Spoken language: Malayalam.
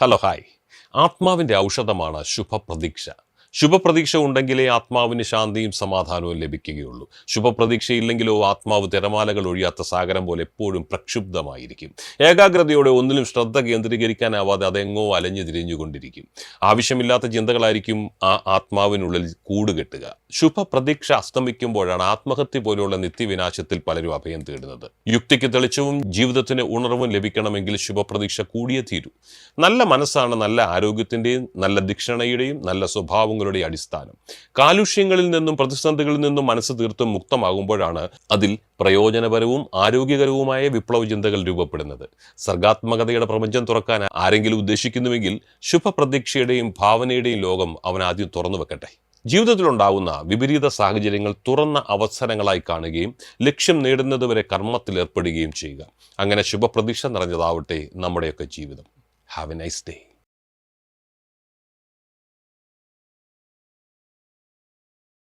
ഹലോ ഹായ് ആത്മാവിന്റെ ഔഷധമാണ് ശുഭപ്രതീക്ഷ. ശുഭപ്രതീക്ഷ ഉണ്ടെങ്കിലേ ആത്മാവിന് ശാന്തിയും സമാധാനവും ലഭിക്കുകയുള്ളൂ. ശുഭപ്രതീക്ഷയില്ലെങ്കിലോ ആത്മാവ് തിരമാലകൾ ഒഴിയാത്ത സാഗരം പോലെ എപ്പോഴും പ്രക്ഷുബ്ധമായിരിക്കും. ഏകാഗ്രതയോടെ ഒന്നിലും ശ്രദ്ധ കേന്ദ്രീകരിക്കാനാവാതെ അതെങ്ങോ അലഞ്ഞു തിരിഞ്ഞുകൊണ്ടിരിക്കും. ആവശ്യമില്ലാത്ത ചിന്തകളായിരിക്കും ആ ആത്മാവിനുള്ളിൽ കൂടുകെട്ടുക ശുഭപ്രതീക്ഷ അസ്തമിക്കുമ്പോഴാണ് ആത്മഹത്യ പോലെയുള്ള നിത്യവിനാശത്തിൽ പലരും അഭയം തേടുന്നത്. യുക്തിക്ക് തെളിച്ചവും ജീവിതത്തിന് ഉണർവും ലഭിക്കണമെങ്കിൽ ശുഭപ്രതീക്ഷ കൂടിയേ തീരൂ. നല്ല മനസ്സാണ് നല്ല ആരോഗ്യത്തിന്റെയും നല്ല ദിക്ഷണയുടെയും നല്ല സ്വഭാവങ്ങളുടെയും അടിസ്ഥാനം. കാലുഷ്യങ്ങളിൽ നിന്നും പ്രതിസന്ധികളിൽ നിന്നും മനസ്സ് തീർത്തും മുക്തമാകുമ്പോഴാണ് അതിൽ പ്രയോജനപരവും ആരോഗ്യകരവുമായ വിപ്ലവ ചിന്തകൾ രൂപപ്പെടുന്നത്. സർഗാത്മകതയുടെ പ്രപഞ്ചം തുറക്കാൻ ആരെങ്കിലും ഉദ്ദേശിക്കുന്നുവെങ്കിൽ ശുഭപ്രതീക്ഷയുടെയും ഭാവനയുടെയും ലോകം അവൻ ആദ്യം തുറന്നു വെക്കട്ടെ. ജീവിതത്തിലുണ്ടാകുന്ന വിപരീത സാഹചര്യങ്ങൾ തുറന്ന അവസരങ്ങളായി കാണുകയും ലക്ഷ്യം നേടുന്നതുവരെ കർമ്മത്തിൽ ഏർപ്പെടുകയും ചെയ്യുക. അങ്ങനെ ശുഭപ്രതീക്ഷ നിറഞ്ഞതാവട്ടെ നമ്മുടെയൊക്കെ ജീവിതം. Have A nice day